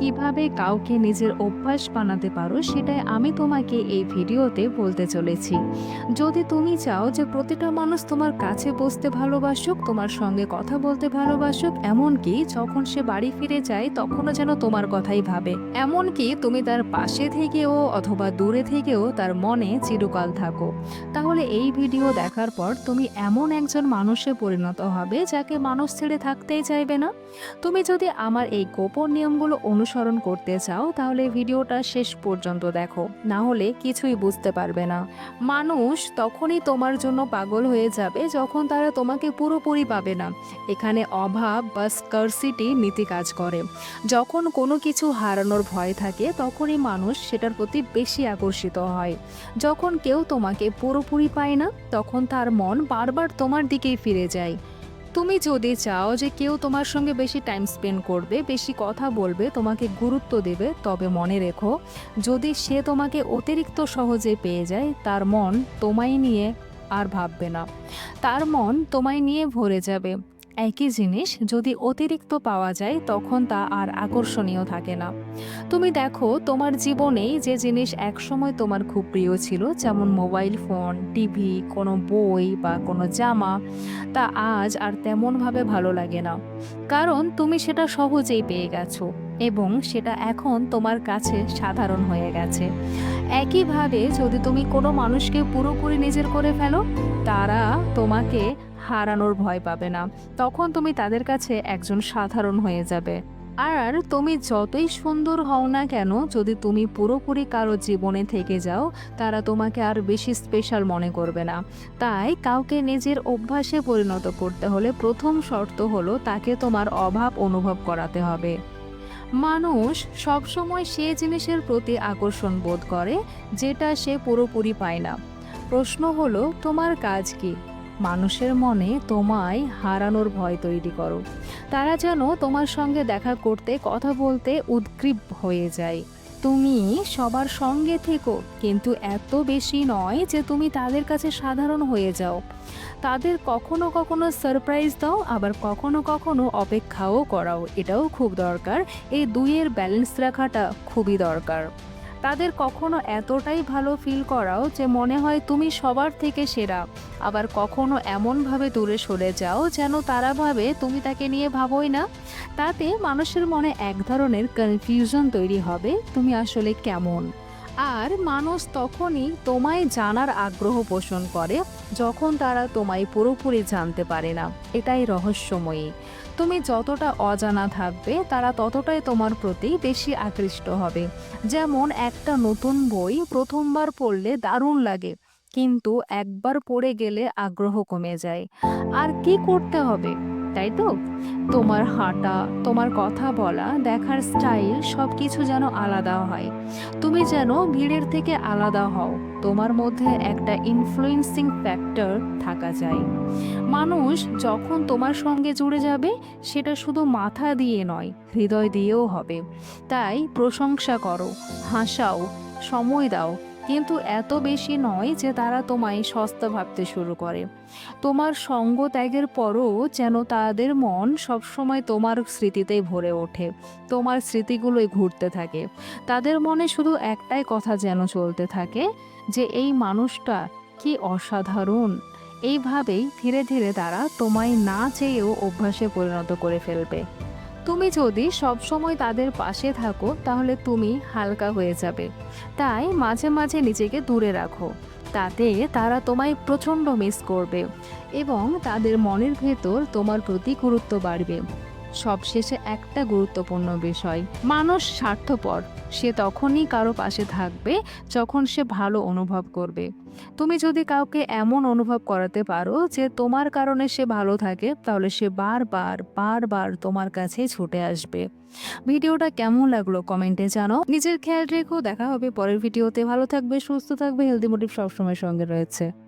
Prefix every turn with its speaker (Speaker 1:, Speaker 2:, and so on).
Speaker 1: কীভাবে কাউকে নিজের অভ্যাস বানাতে পারো সেটাই আমি তোমাকে এই ভিডিওতে বলতে চলেছি। যদি তুমি চাও যে প্রতিটা মানুষ তোমার কাছে বসতে ভালোবাসুক, তোমার সঙ্গে কথা বলতে ভালোবাসুক, এমনকি যখন সে বাড়ি ফিরে যায় তখনও যেন তোমার কথাই ভাবে। এমনকি তুমি তার পাশে থেকেও অথবা দূরে থেকেও তার মনে চিরকাল থাকো। তাহলে এই ভিডিও দেখার পর তুমি এমন একজন মানুষে পরিণত হবে যাকে মানুষ ছেড়ে থাকতেই চাইবে না। তুমি যদি আমার এই গোপন নিয়মগুলো অনুসরণ করতে চাও, তাহলে ভিডিওটা শেষ পর্যন্ত দেখো। না হলে কিছুই বুঝতে পারবে না। মানুষ তখনই তোমার জন্য পাগল হয়ে যাবে যখন তারা তোমাকে পুরোপুরি পাবে না। এখানে অভাব বা স্কারসিটি নীতি কাজ করে। যখন কোনো কিছু হারানোর ভয় থাকে, তখনই মানুষ সেটার প্রতি বেশি আকর্ষিত হয়। যখন কেউ তোমাকে পুরোপুরি পায় না, তখন তার মন বারবার তোমার দিকেই ফিরে যায়। তুমি যদি চাও যে কেউ তোমার সঙ্গে বেশি টাইম স্পেন্ড করবে, বেশি কথা বলবে, তোমাকে গুরুত্ব দেবে, তবে মনে রেখো, যদি সে তোমাকে অতিরিক্ত সহজে পেয়ে যায়, তার মন তোমায় নিয়ে আর ভাববে না। তার মন তোমায় নিয়ে ভরে যাবে। একই জিনিস যদি অতিরিক্ত পাওয়া যায়, তখন তা আর আকর্ষণীয় থাকে না। তুমি দেখো, তোমার জীবনেই যে জিনিস একসময় তোমার খুব প্রিয় ছিল, যেমন মোবাইল ফোন, টিভি, কোনো বই বা কোনো জামা, তা আজ আর তেমনভাবে ভালো লাগে না। কারণ তুমি সেটা সহজেই পেয়ে গেছো এবং সেটা এখন তোমার কাছে সাধারণ হয়ে গেছে। একইভাবে যদি তুমি কোনো মানুষকে পুরোপুরি নিজের করে ফেলো, তারা তোমাকে হারানোর ভয় পাবে না। তখন তুমি তাদের কাছে একজন সাধারণ হয়ে যাবে। আর তুমি যতই সুন্দর হও না কেন, যদি তুমি পুরোপুরি কারও জীবনে থেকে যাও, তারা তোমাকে আর বেশি স্পেশাল মনে করবে না। তাই কাউকে নিজের অভ্যাসে পরিণত করতে হলে প্রথম শর্ত হলো তাকে তোমার অভাব অনুভব করাতে হবে। মানুষ সবসময় সে জিনিসের প্রতি আকর্ষণ বোধ করে, যেটা সে পুরোপুরি পায় না। প্রশ্ন হলো, তোমার কাজ কি? মানুষের মনে তোমায় হারানোর ভয় তৈরি করো। তারা যেন তোমার সঙ্গে দেখা করতে, কথা বলতে উদ্গ্রীব হয়ে যায়। তুমি সবার সঙ্গে থেকো, কিন্তু এত বেশি নয় যে তুমি তাদের কাছে সাধারণ হয়ে যাও। তাদের কখনো কখনো সারপ্রাইজ দাও, আবার কখনো কখনো অপেক্ষাও করাও। এটাও খুব দরকার। এই দুইয়ের ব্যালেন্স রাখাটা খুবই দরকার। তাদের কখনো এতটাই ভালো ফিল করাও যে মনে হয় তুমি সবার থেকে সেরা। আবার কখনো এমনভাবে দূরে সরে যাও যেন তারা ভাবে তুমি তাকে নিয়ে ভাবোই না। তাতে মানুষের মনে এক ধরনের কনফিউশন তৈরি হবে, তুমি আসলে কেমন? আর মানুষ তখনই তোমায় জানার আগ্রহ পোষণ করে। যখন তারা তোমায় পুরোপুরি জানতে পারে না, এটাই রহস্যময়ী। তুমি যতটা অজানা থাকবে, তারা ততটাই তোমার প্রতি বেশি আকৃষ্ট হবে। যেমন একটা নতুন বই প্রথমবার পড়লে দারুণ লাগে, কিন্তু একবার পড়ে গেলে আগ্রহ কমে যায়। আর কি করতে হবে? তাই তো? তোমার হাঁটা, তোমার কথা বলা, দেখার স্টাইল সব কিছু যেন আলাদা হয়। তুমি যেন ভিড়ের থেকে আলাদা হও। তোমার মধ্যে একটা ইনফ্লুয়েন্সিং ফ্যাক্টর থাকা যায়। মানুষ যখন তোমার সঙ্গে জুড়ে যাবে, সেটা শুধু মাথা দিয়ে নয়, হৃদয় দিয়েও হবে। তাই প্রশংসা করো, হাসাও, সময় দাও কিন্তু এত বেশি নয় যে তারা তোমায় সস্তা ভাবতে শুরু করে। তোমার সঙ্গ ত্যাগের পরও যেন তাদের মন সবসময় তোমার স্মৃতিতেই ভরে ওঠে, তোমার স্মৃতিগুলোই ঘুরতে থাকে। তাদের মনে শুধু একটাই কথা যেন চলতে থাকে, যে এই মানুষটা কি অসাধারণ। এইভাবেই ধীরে ধীরে তারা তোমায় না চেয়েও অভ্যাসে পরিণত করে ফেলবে। তুমি যদি সবসময় তাদের পাশে থাকো, তাহলে তুমি হালকা হয়ে যাবে। তাই মাঝে মাঝে নিজেকে দূরে রাখো। তাতে তারা তোমায় প্রচণ্ড মিস করবে এবং তাদের মনের ভেতর তোমার প্রতি গুরুত্ব বাড়বে। সবশেষে একটা গুরুত্বপূর্ণ বিষয়। মানুষ স্বার্থপর। সে তখনই কারও পাশে থাকবে যখন সে ভালো অনুভব করবে। তুমি যদি কাউকে এমন অনুভব করাতে পারো যে তোমার কারণে সে ভালো থাকে, তাহলে সে বারবার বারবার তোমার কাছে ছুটে আসবে। ভিডিওটা কেমন লাগল কমেন্টে জানো নিজের খেয়াল রেখো। দেখা হবে পরের ভিডিওতে। ভালো থাকবে, সুস্থ থাকবে। হেলদি মোটিভ সবসময় সঙ্গে রয়েছে।